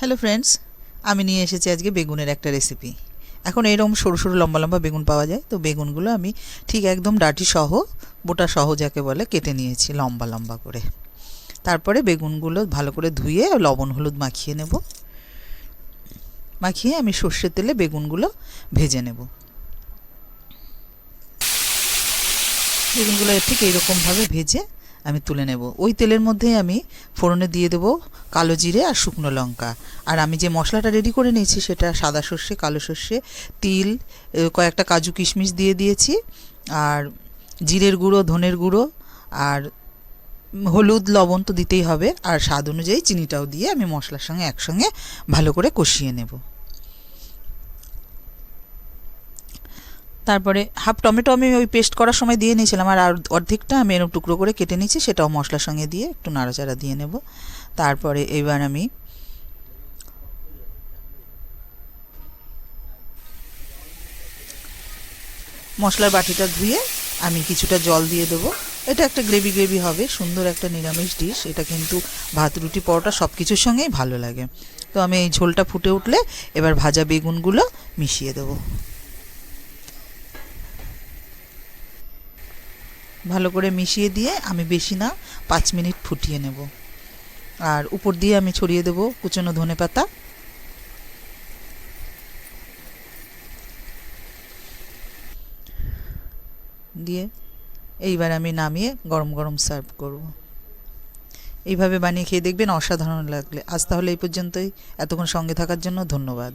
Hello friends আমি নিয়ে এসেছি আজকে বেগুনের একটা রেসিপি এখন এরকম সরু সরু লম্বা লম্বা বেগুন পাওয়া যায়। তো বেগুনগুলো আমি ঠিক একদম ডাটি সহ, বোটা সহ যাকে বলে, কেটে নিয়েছি লম্বা লম্বা করে। তারপরে বেগুনগুলো ভালো করে ধুয়ে লবণ হলুদ মাখিয়ে নেব। মাখিয়ে আমি সর্ষের তেলে বেগুনগুলো ভেজে নেব। বেগুনগুলো ঠিক এইরকমভাবে ভেজে আমি তুলে নেব। ওই তেলের মধ্যেই আমি ফোড়নে দিয়ে দেব কালো জিরে আর শুকনো লঙ্কা। আর আমি যে মশলাটা রেডি করে নিয়েছি সেটা সাদা সর্ষে, কালো সর্ষে, তিল কয়েকটা কাজু কিশমিশ দিয়ে দিয়েছি। আর জিরের গুঁড়ো, ধনের গুঁড়ো আর হলুদ, লবণ তো দিতেই হবে। আর স্বাদ অনুযায়ী চিনিটাও দিয়ে আমি মশলার সঙ্গে একসঙ্গে ভালো করে কষিয়ে নেব। তারপরে হাফ টমেটো আমি ওই পেস্ট করার সময় দিয়ে নিয়েছিলাম, আর অর্ধেকটা আমি এরকম টুকরো করে কেটে নিয়েছি, সেটাও মশলার সঙ্গে দিয়ে একটু নাড়াচাড়া দিয়ে নেব। তারপরে এবার আমি মশলার বাটিটা ধুয়ে আমি কিছুটা জল দিয়ে দেবো। এটা একটা গ্রেভি গ্রেভি হবে, সুন্দর একটা নিরামিষ ডিশ এটা কিন্তু ভাত, রুটি, পরোটা সব কিছুর সঙ্গেই ভালো লাগে। তো আমি এই ঝোলটা ফুটে উঠলে এবার ভাজা বেগুনগুলো মিশিয়ে দেবো। ভালো করে মিশিয়ে দিয়ে আমি বেশি না, পাঁচ মিনিট ফুটিয়ে নেব। আর উপর দিয়ে আমি ছড়িয়ে দেবো কুচনো ধনে পাতা। দিয়ে এইবার আমি নামিয়ে গরম গরম সার্ভ করব। এইভাবে বানিয়ে খেয়ে দেখবেন অসাধারণ লাগলে। আজ তাহলে এই পর্যন্তই। এতক্ষণ সঙ্গে থাকার জন্য ধন্যবাদ।